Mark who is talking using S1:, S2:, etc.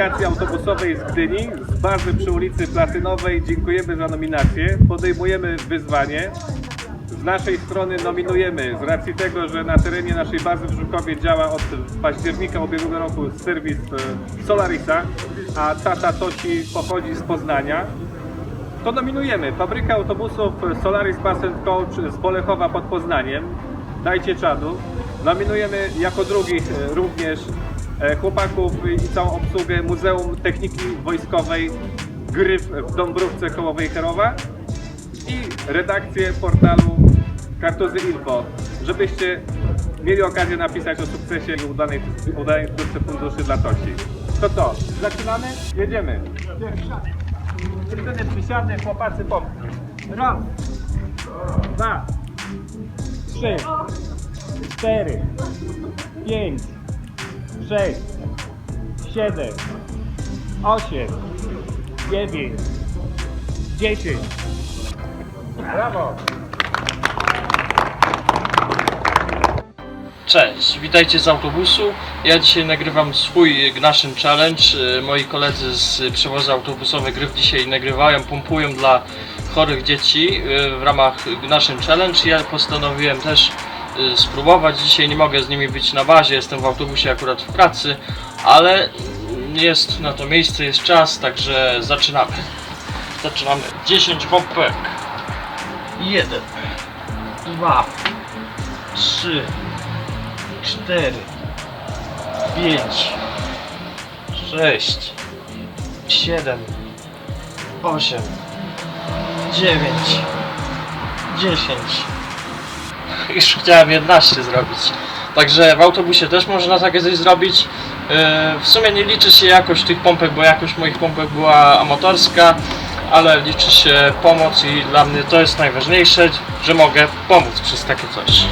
S1: aplikacji autobusowej z Gdyni, z bazy przy ulicy Platynowej. Dziękujemy za nominację. Podejmujemy wyzwanie. Z naszej strony nominujemy z racji tego, że na terenie naszej bazy w Żukowie działa od października ubiegłego roku serwis e, Solarisa, a tata Tosi pochodzi z Poznania. To nominujemy Fabryka Autobusów Solaris Bus Coach z Bolechowa pod Poznaniem. Dajcie czadu. Nominujemy jako drugich e, również chłopaków i całą obsługę Muzeum Techniki Wojskowej Gryf w Dąbrówce koło Wejherowa i redakcję portalu Kartuzy Info, żebyście mieli okazję napisać o sukcesie i udanej, udanej zbiórce funduszy dla Tosi. To co? Zaczynamy? Jedziemy. Dziewczyny przysiady, chłopacy pompki. Raz, dwa, trzy, cztery, pięć, sześć, siedem, osiem, dziewięć, dziesięć. Brawo!
S2: Cześć, witajcie z autobusu. Ja dzisiaj nagrywam swój Gnaszyn Challenge. E, Moi koledzy z przewozu autobusowego Gryf dzisiaj nagrywają, pompują dla chorych dzieci e, w ramach Gnaszyn Challenge. Ja postanowiłem też spróbować. Dzisiaj nie mogę z nimi być na bazie, jestem w autobusie akurat w pracy, ale jest na to miejsce, jest czas, także zaczynamy. Zaczynamy. 10 pompek. 1, 2, 3, cztery, pięć, sześć, siedem, osiem, dziewięć, dziesięć. Już chciałem 11 zrobić. Także w autobusie też można takie coś zrobić. Yy, W sumie nie liczy się jakość tych pompek, bo jakość moich pompek była amatorska, ale liczy się pomoc i dla mnie to jest najważniejsze, że mogę pomóc przez takie coś.